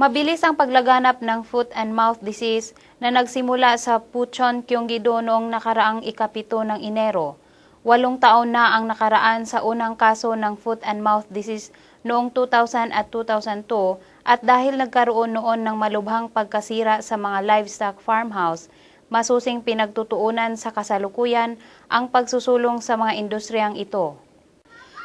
Mabilis ang paglaganap ng foot and mouth disease na nagsimula sa Puchon, Gyeonggi-do noong nakaraang ikapito ng Enero. Walong taon na ang nakaraan sa unang kaso ng foot and mouth disease noong 2000 at 2002 at dahil nagkaroon noon ng malubhang pagkasira sa mga livestock farmhouse, masusing pinagtutuunan sa kasalukuyan ang pagsusulong sa mga industriyang ito.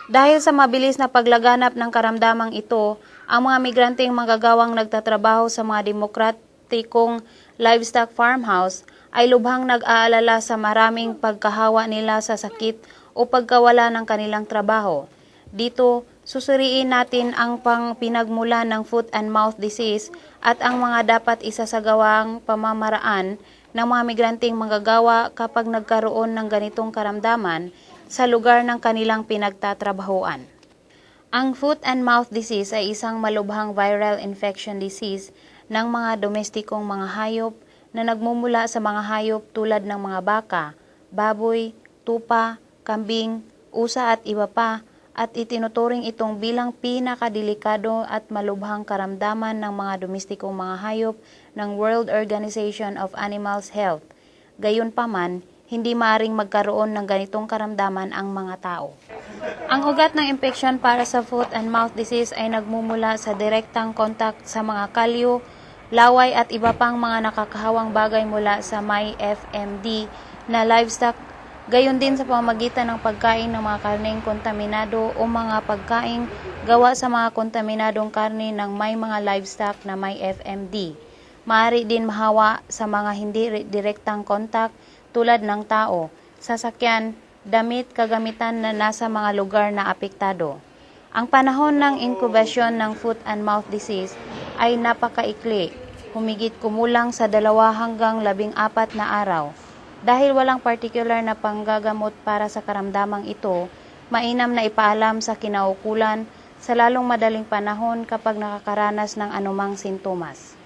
Dahil sa mabilis na paglaganap ng karamdamang ito, ang mga migranteng manggagawang nagtatrabaho sa mga demokratikong livestock farmhouse ay lubhang nag-aalala sa maraming pagkahawa nila sa sakit o pagkawala ng kanilang trabaho. Dito, susuriin natin ang pang pinagmula ng foot and mouth disease at ang mga dapat isasagawang pamamaraan ng mga migranteng manggagawa kapag nagkaroon ng ganitong karamdaman sa lugar ng kanilang pinagtatrabahoan. Ang foot and mouth disease ay isang malubhang viral infection disease ng mga domestikong mga hayop na nagmumula sa mga hayop tulad ng mga baka, baboy, tupa, kambing, usa at iba pa at itinuturing itong bilang pinakadelikado at malubhang karamdaman ng mga domestikong mga hayop ng World Organization of Animals Health. Gayunpaman, hindi maaring magkaroon ng ganitong karamdaman ang mga tao. Ang ugat ng impeksyon para sa foot and mouth disease ay nagmumula sa direktang kontak sa mga kalyo, laway at iba pang mga nakakahawang bagay mula sa may FMD na livestock, gayon din sa pamamagitan ng pagkain ng mga karneng kontaminado o mga pagkain gawa sa mga kontaminadong karne ng may mga livestock na may FMD. Maaari din mahawa sa mga hindi re- direktang kontak tulad ng tao, sasakyan, damit, kagamitan na nasa mga lugar na apektado. Ang panahon ng inkubasyon ng foot and mouth disease ay napakaikli, humigit kumulang sa dalawa hanggang labing apat na araw. Dahil walang particular na panggagamot para sa karamdamang ito, mainam na ipaalam sa kinaukulan sa lalong madaling panahon kapag nakakaranas ng anumang sintomas.